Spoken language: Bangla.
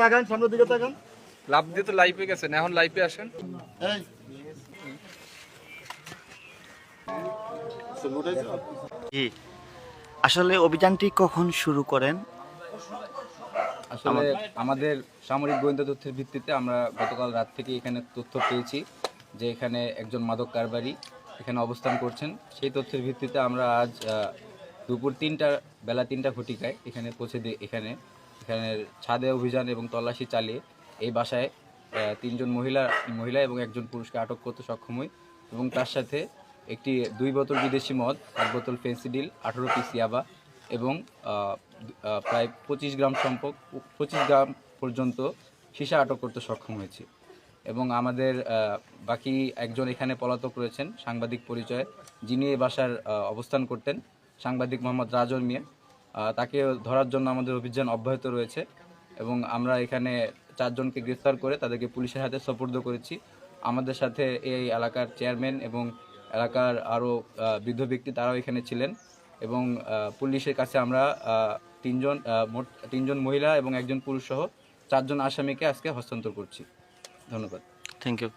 তাকান সামনের দিকে তাকান। লাভ দিয়ে তো লাইভে গেছেন এখন লাইভে আসেন। এই। জি। আসলে অভিযানটি কখন শুরু করেন? আসলে আমাদের সামরিক গোয়েন্দা তথ্যের ভিত্তিতে আমরা গতকাল রাত থেকে এখানে তথ্য পেয়েছি যে এখানে একজন মাদক কারবারি এখানে অবস্থান করছেন। সেই তথ্যের ভিত্তিতে আমরা আজ আহ, দুপুর তিনটা, বেলা তিনটা ঘটিকায় এখানে পৌঁছে দিয়ে এখানে এখানে ছাদে অভিযান এবং তল্লাশি চালিয়ে এই বাসায় তিনজন মহিলা মহিলা এবং একজন পুরুষকে আটক করতে সক্ষম হই এবং তার সাথে একটি দুই বোতল বিদেশি মদ, এক বোতল ফেন্সিডিল, আঠারো পিস ইয়াবা এবং প্রায় পঁচিশ গ্রাম সম্পর্ক পঁচিশ গ্রাম পর্যন্ত সীসা আটক করতে সক্ষম হয়েছে এবং আমাদের বাকি একজন এখানে পলাতক রয়েছেন, সাংবাদিক পরিচয়, যিনি এই বাসার অবস্থান করতেন। সাংবাদিক মোহাম্মদ রাজন মিয়া। তাকে ধরার জন্য আমাদের অভিযান অব্যাহত রয়েছে এবং আমরা এখানে চারজনকে গ্রেফতার করে তাদেরকে পুলিশের হাতে সোপর্দ করেছি। আমাদের সাথে এই এলাকার চেয়ারম্যান এবং এলাকার আরও বৃদ্ধ ব্যক্তি তারাও এখানে ছিলেন এবং পুলিশের কাছে আমরা তিনজন মোট তিনজন মহিলা এবং একজন পুরুষসহ চারজন আসামিকে আজকে হস্তান্তর করছি। ধন্যবাদ। Thank you